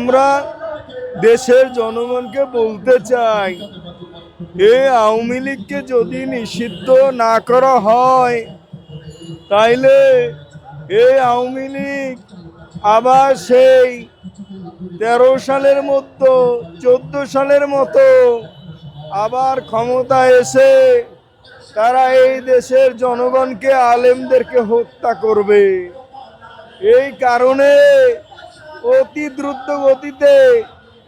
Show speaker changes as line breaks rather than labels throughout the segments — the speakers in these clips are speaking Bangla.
আমরা দেশের জনগণকে বলতে চাই এই আওয়ামী লীগকে যদি নিষিদ্ধ না করা হয়, তাইলে এই আওয়ামী লীগ আবার সেই তেরো সালের মতো, চোদ্দ সালের মতো আবার ক্ষমতা এসে তারা এই দেশের জনগণকে আলেমদেরকে হত্যা করবে। এই কারণে অতি দ্রুত গতিতে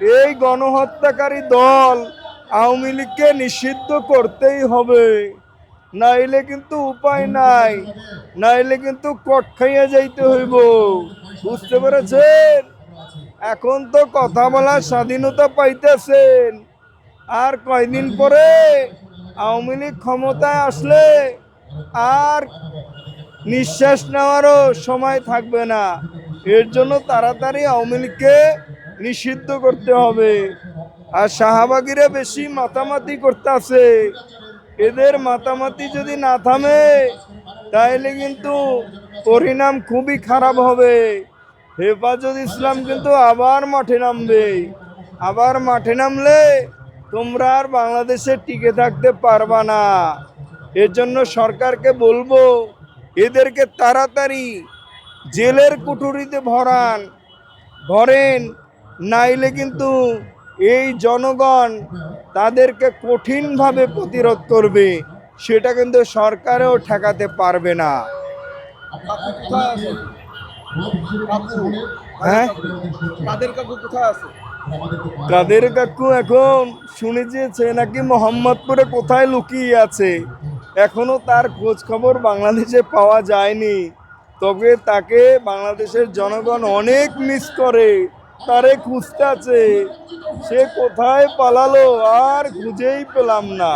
এই গণহত্যাকারী দল আওয়ামী লীগকে নিষিদ্ধ করতেই হবে। নাইলে কিন্তু উপায় নাই, নাইলে কিন্তু কট খাইয়া যাইতে হইব। বুঝতে পেরেছেন? এখন তো কথা বলার স্বাধীনতা পাইতেছেন। আর কয়দিন পরে আওয়ামী লীগ ক্ষমতায় আসলে আর নিঃশ্বাস নেওয়ারও সময় থাকবে না। এর জন্য তাড়াতাড়ি আওয়ামী লীগকে নিষিদ্ধ করতে হবে। আর শাহবাগিরা বেশি মাতামাতি করতে আছে এদের মাতামাতি যদি না থামে তাহলে কিন্তু পরিণাম খুবই খারাপ হবে। হেফাজত ইসলাম কিন্তু আবার মাঠে নামবে। আবার মাঠে নামলে তোমরা আর বাংলাদেশে টিকে থাকতে পারবা না। এর জন্য সরকারকে বলব, এদেরকে তাড়াতাড়ি জেলের কুঠুরিতে ভরান ভরেন নাইলে কিন্তু এই জনগণ তাদেরকে কঠিনভাবে প্রতিরোধ করবে সেটা কিন্তু সরকারেও ঠেকাতে পারবে না। হ্যাঁ?
কাদের কাকু
এখন শুনেছি সে নাকি মোহাম্মদপুরে কোথায় লুকিয়ে আছে? এখনও তার খোঁজ খবর বাংলাদেশে পাওয়া যায়নি। তবে তাকে বাংলাদেশের জনগণ অনেক মিস করে, তারে খুঁজতে সে কোথায় পালালো আর খুঁজেই পেলাম না।